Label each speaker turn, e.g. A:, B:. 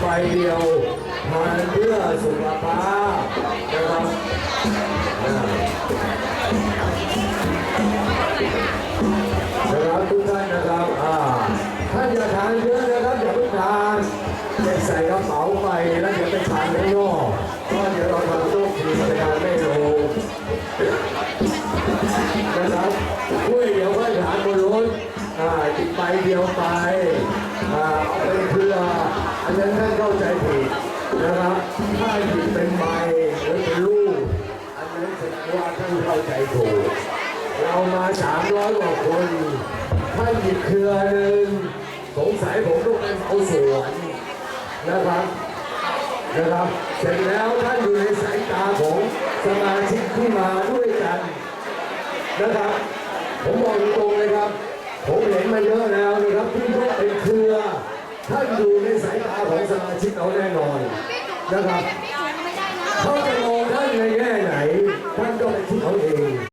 A: ใบเดียวทานเพื่อสุขภาพนะครับนะครับทุกท่านนะครับอ่าท่านอย่าทานเยอะนะครับอย่าเพิ่งทานเก็บใส่กระเป๋าไปแล้วเดี๋ยวไปทานข้างนอกเพราะเดี๋ยวเราทำโรคทีมทานไม่ลงนะครับช่วยเดี๋ยวค่อยถามบนรถอ่าติดไปเดียวไปอ่าเอาเป็นเครื ออันนั้นท่านเข้าใจผิดนะครับถ้าหยิบเป็นใบหรือเป็นลูกอันนั้นแสดงว่าท่านเข้าใจถูก เรามาสามร้อยกว่าคนท่านหยิบเครือหนึ่งสงสัยผมต้องไปเฝ้าสวนนะครับนะครับ เสร็จแล้วท่านอยู่ในสายตาของสมาชิกที่มาด้วยกันนะครับ ผมบอกตรงเลยครับ ผมเห็นมาเยอะแล้วนะครับที่ยกเป็นเครือท่านอยู่ใน สายตาขอ